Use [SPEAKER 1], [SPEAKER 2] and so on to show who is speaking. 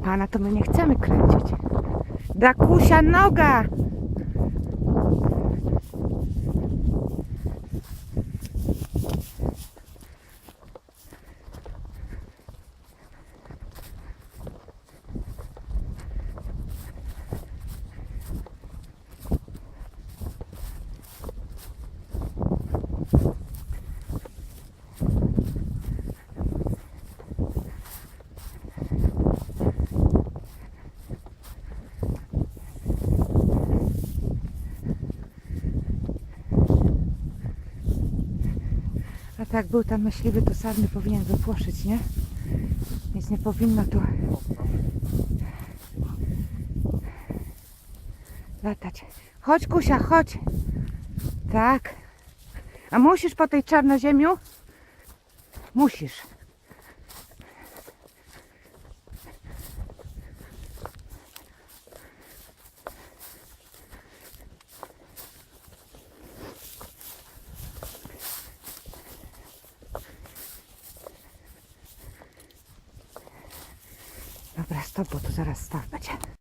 [SPEAKER 1] pana to my nie chcemy kręcić. Dakusia, noga! Tak był tam myśliwy, to sarny powinien wypłoszyć, nie? Nic nie powinno tu latać. Chodź, Kusia, chodź. Tak. A musisz po tej czarnoziemiu? Musisz. Добре, стоп, бо то зараз ставка.